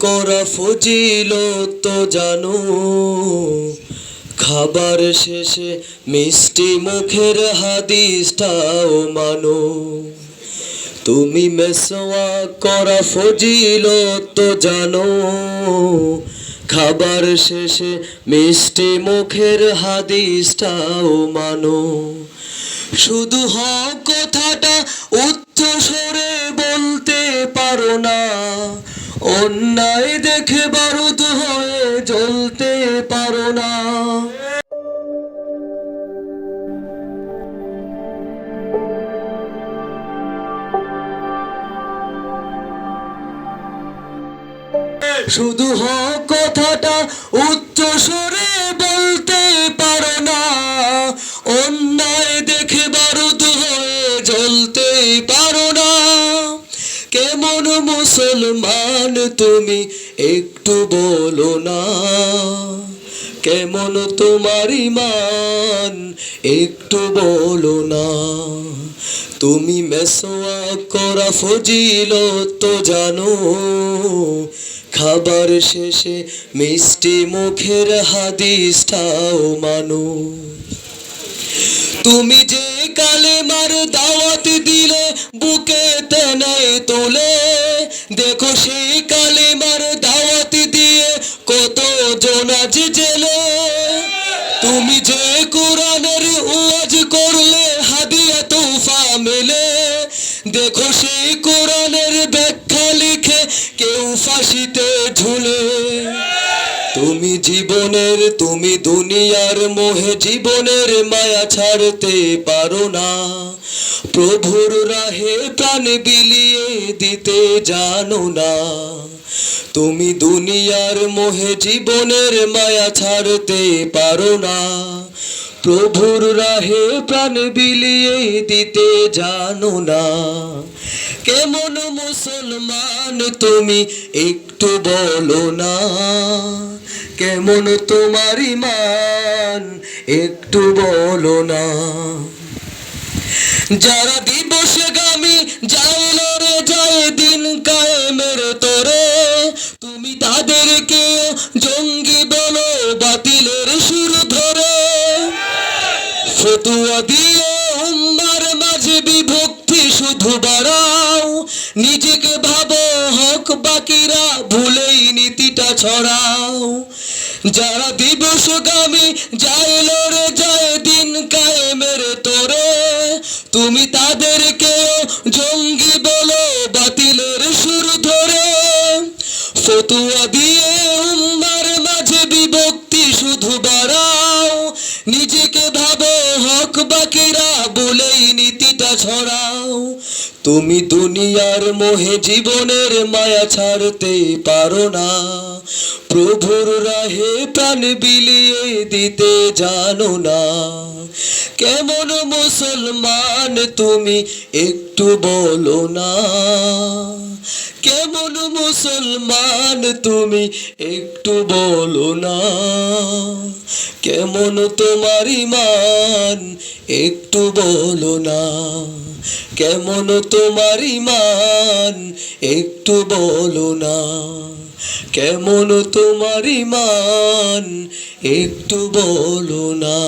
করা ফজিল তো জানো। খাবার শেষে মিষ্টি মুখের হাদিসটাও মানো। তুমি মেসোয়া করা ফজিল তো জানো। খাবার শেষে মিষ্টি মুখের হাদিসটাও মানো। শুধু হ, কথাটা উচ্চ স্বরে বলতে পারো না। অন্যায় দেখে বারুদ হয়ে জ্বলতে পারো না। শুধু হ কথাটা উচ্চ স্বরে বলতে পারো না। অন্যায় দেখে বারুদ হয়ে জ্বলতে পারো কেমন মুসলমান তুমি একটু বলো না। কেমন তোমার ইমান একটু বলো না। তুমি মেসোয়া করা ফজিল তো জানো, খাবার শেষে মিষ্টি মুখের হাদিসটাও মানো। তুমি যে কালেমার দাওয়াত দিলে বুকে তেনায় তোলে দেখো সেই কালিমার দাওয়াত দিয়ে কত জোনাজ জেলে। তুমি যে কোরআনের ওয়াজ করলে, হাদিয়া তোফা মেলে। দেখো সেই কোরআনের ব্যাখ্যা লিখে কেউ ফাঁসিতে ঝুলে। তুমি জীবনের, তুমি দুনিয়ার মোহে জীবনের মায়া ছাড়তে পারো না। প্রভুর রাহে প্রাণ বিলিয়ে দিতে জানো না। তুমি দুনিয়ার মোহে জীবনের মায়া ছাড়তে পারো না। প্রভুর রাহে প্রাণ বিলিয়ে দিতে জানো না। কেমন মুসলমান তুমি একটু বলো না? কেমন তোমার ইমান একটু বলো না? যারা দিবস গামী যাইল রে যায় দিন কায়েমের তোরে, তুমি তাদেরকে জঙ্গি বলো বাতিলের সুর ধরে। ফতুয়া দিয়ে উম্মার মাঝে বিভক্তি শুধু বাড়াও নিজেকে ভাবো, হক বাকিরা, ভুলেই নীতিটা ছড়াও। যারা দিবসগামী, যায় লড়ে, যায় দিন কায়েমের তোরে। তুমি তাদেরকেও জঙ্গি বলো, বাতিলের সুর ধরে। ফতুয়া দিয়ে উম্মার মাঝে বিভক্তি শুধু বাড়াও। নিজেকে ভাবো, হক বাকিরা বলেই নীতিটা ছড়াও। তুমি দুনিয়ার মোহে জীবনের মায়া ছাড়তে পারো না। প্রভুর রাহে প্রাণ বিলিয়ে দিতে জানো না। কেমন মুসলমান তুমি একটু বলো না। কেমন মুসলমান তুমি একটু বলো না। কেমন তোমার ইমান একটু বলো না। কেমন তোমার ইমান একটু বলো না। কেমন তোমার ইমান একটু বলো না।